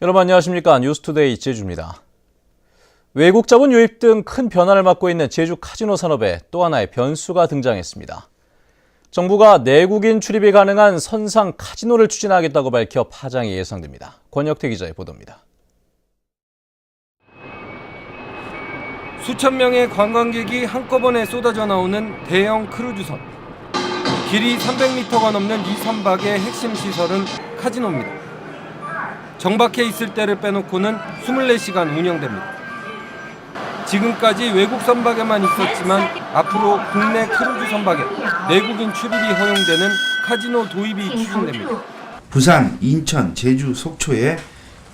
여러분 안녕하십니까 뉴스투데이 제주입니다. 외국 자본 유입 등 큰 변화를 맞고 있는 제주 카지노 산업에 또 하나의 변수가 등장했습니다. 정부가 내국인 출입이 가능한 선상 카지노를 추진하겠다고 밝혀 파장이 예상됩니다. 권혁태 기자의 보도입니다. 수천 명의 관광객이 한꺼번에 쏟아져 나오는 대형 크루즈선. 길이 300m가 넘는 이 선박의 핵심 시설은 카지노입니다. 정박해 있을 때를 빼놓고는 24시간 운영됩니다. 지금까지 외국 선박에만 있었지만 앞으로 국내 크루즈 선박에 내국인 출입이 허용되는 카지노 도입이 추진됩니다. 부산, 인천, 제주, 속초에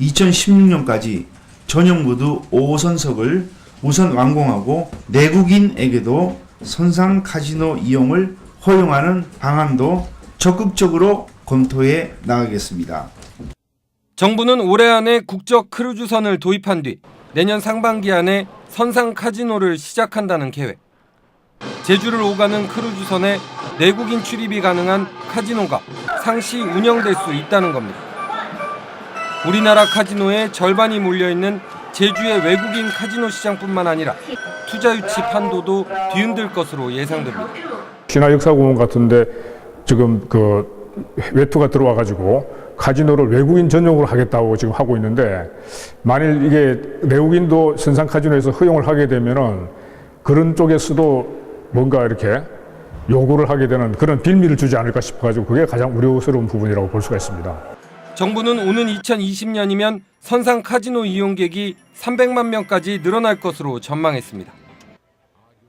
2016년까지 전용 모두 5호선석을 우선 완공하고 내국인에게도 선상 카지노 이용을 허용하는 방안도 적극적으로 검토해 나가겠습니다. 정부는 올해 안에 국적 크루즈선을 도입한 뒤 내년 상반기 안에 선상 카지노를 시작한다는 계획. 제주를 오가는 크루즈선에 내국인 출입이 가능한 카지노가 상시 운영될 수 있다는 겁니다. 우리나라 카지노의 절반이 몰려 있는 제주의 외국인 카지노 시장뿐만 아니라 투자 유치 판도도 뒤흔들 것으로 예상됩니다. 신화역사공원 같은데 지금 그 외투가 들어와 가지고 카지노를 외국인 전용으로 하겠다고 지금 하고 있는데 만일 이게 외국인도 선상 카지노에서 허용을 하게 되면은 그런 쪽에서도 뭔가 이렇게 요구를 하게 되는 그런 빌미를 주지 않을까 싶어가지고 그게 가장 우려스러운 부분이라고 볼 수가 있습니다. 정부는 오는 2020년이면 선상 카지노 이용객이 300만 명까지 늘어날 것으로 전망했습니다.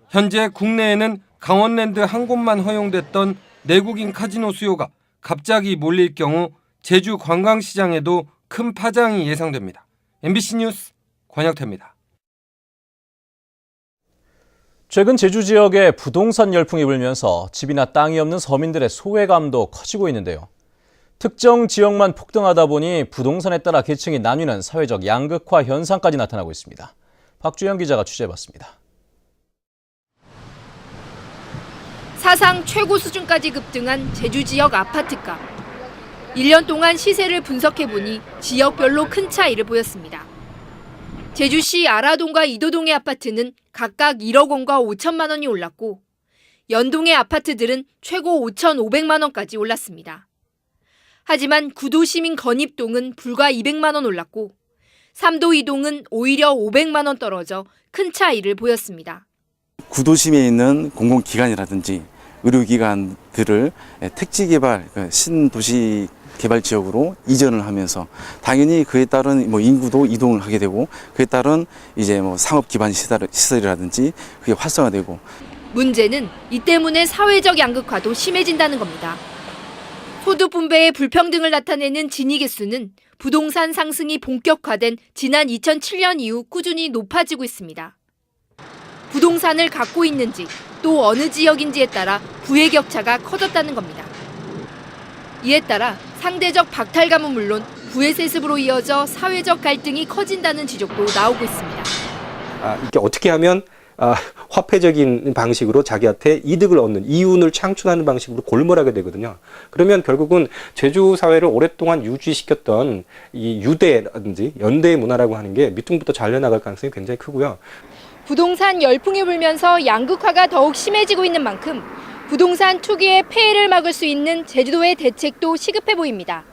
현재 국내에는 강원랜드 한 곳만 허용됐던 내국인 카지노 수요가 갑자기 몰릴 경우 제주 관광시장에도 큰 파장이 예상됩니다. MBC 뉴스 권혁태입니다. 최근 제주 지역에 부동산 열풍이 불면서 집이나 땅이 없는 서민들의 소외감도 커지고 있는데요. 특정 지역만 폭등하다 보니 부동산에 따라 계층이 나뉘는 사회적 양극화 현상까지 나타나고 있습니다. 박주영 기자가 취재해봤습니다. 사상 최고 수준까지 급등한 제주 지역 아파트값. 1년 동안 시세를 분석해 보니 지역별로 큰 차이를 보였습니다. 제주시 아라동과 이도동의 아파트는 각각 1억 원과 5천만 원이 올랐고 연동의 아파트들은 최고 5,500만 원까지 올랐습니다. 하지만 구도시민 건입동은 불과 200만 원 올랐고 삼도 이동은 오히려 500만 원 떨어져 큰 차이를 보였습니다. 구도심에 있는 공공기관이라든지 의료기관들을 택지개발, 그 신도시 개발 지역으로 이전을 하면서 당연히 그에 따른 뭐 인구도 이동을 하게 되고 그에 따른 이제 뭐 상업 기반 시설, 시설이라든지 그게 활성화되고 문제는 이 때문에 사회적 양극화도 심해진다는 겁니다. 소득 분배의 불평등을 나타내는 진위 개수는 부동산 상승이 본격화된 지난 2007년 이후 꾸준히 높아지고 있습니다. 부동산을 갖고 있는지 또 어느 지역인지에 따라 부의 격차가 커졌다는 겁니다. 이에 따라 상대적 박탈감은 물론 부의 세습으로 이어져 사회적 갈등이 커진다는 지적도 나오고 있습니다. 아, 이게 어떻게 하면 아, 화폐적인 방식으로 자기한테 이득을 얻는 이윤을 창출하는 방식으로 골몰하게 되거든요. 그러면 결국은 제주 사회를 오랫동안 유지시켰던 이 유대라든지 연대 문화라고 하는 게 밑둥부터 잘려나갈 가능성이 굉장히 크고요. 부동산 열풍이 불면서 양극화가 더욱 심해지고 있는 만큼 부동산 투기의 폐해를 막을 수 있는 제주도의 대책도 시급해 보입니다.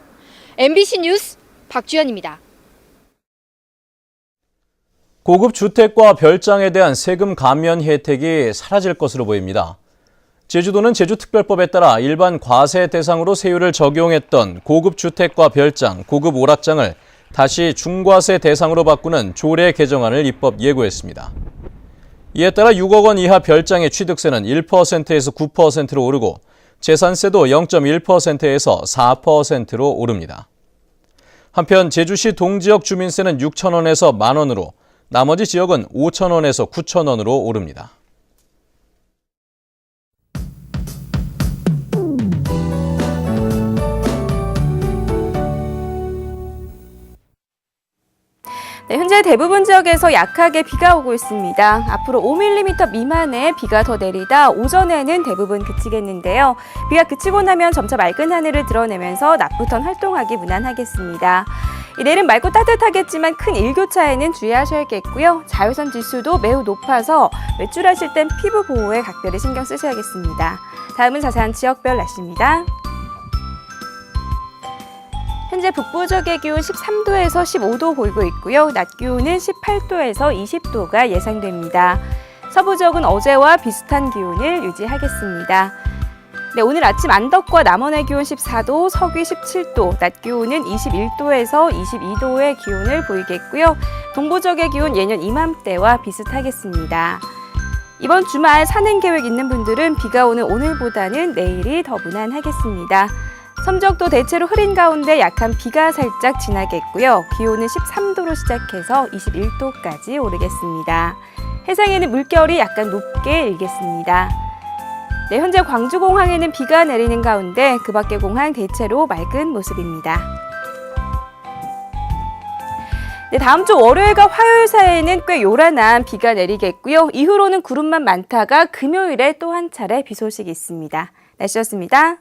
MBC 뉴스 박주연입니다. 고급 주택과 별장에 대한 세금 감면 혜택이 사라질 것으로 보입니다. 제주도는 제주특별법에 따라 일반 과세 대상으로 세율을 적용했던 고급 주택과 별장, 고급 오락장을 다시 중과세 대상으로 바꾸는 조례 개정안을 입법 예고했습니다. 이에 따라 6억 원 이하 별장의 취득세는 1%에서 9%로 오르고 재산세도 0.1%에서 4%로 오릅니다. 한편 제주시 동지역 주민세는 6천 원에서 만 원으로 나머지 지역은 5천 원에서 9천 원으로 오릅니다. 네, 현재 대부분 지역에서 약하게 비가 오고 있습니다. 앞으로 5mm 미만의 비가 더 내리다 오전에는 대부분 그치겠는데요. 비가 그치고 나면 점차 맑은 하늘을 드러내면서 낮부터는 활동하기 무난하겠습니다. 이 내일은 맑고 따뜻하겠지만 큰 일교차에는 주의하셔야겠고요. 자외선 지수도 매우 높아서 외출하실 땐 피부 보호에 각별히 신경 쓰셔야겠습니다. 다음은 자세한 지역별 날씨입니다. 현재 북부 지역의 기온 13도에서 15도 보이고 있고요. 낮 기온은 18도에서 20도가 예상됩니다. 서부 지역은 어제와 비슷한 기온을 유지하겠습니다. 네, 오늘 아침 안덕과 남원의 기온 14도, 서귀 17도, 낮 기온은 21도에서 22도의 기온을 보이겠고요. 동부 지역의 기온 예년 이맘때와 비슷하겠습니다. 이번 주말 산행 계획 있는 분들은 비가 오는 오늘보다는 내일이 더 무난하겠습니다. 섬적도 대체로 흐린 가운데 약한 비가 살짝 지나겠고요. 기온은 13도로 시작해서 21도까지 오르겠습니다. 해상에는 물결이 약간 높게 일겠습니다. 네, 현재 광주공항에는 비가 내리는 가운데 그 밖의 공항 대체로 맑은 모습입니다. 네, 다음 주 월요일과 화요일 사이에는 꽤 요란한 비가 내리겠고요. 이후로는 구름만 많다가 금요일에 또 한 차례 비 소식이 있습니다. 날씨였습니다.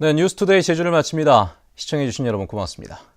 네, 뉴스투데이 제주를 마칩니다. 시청해주신 여러분 고맙습니다.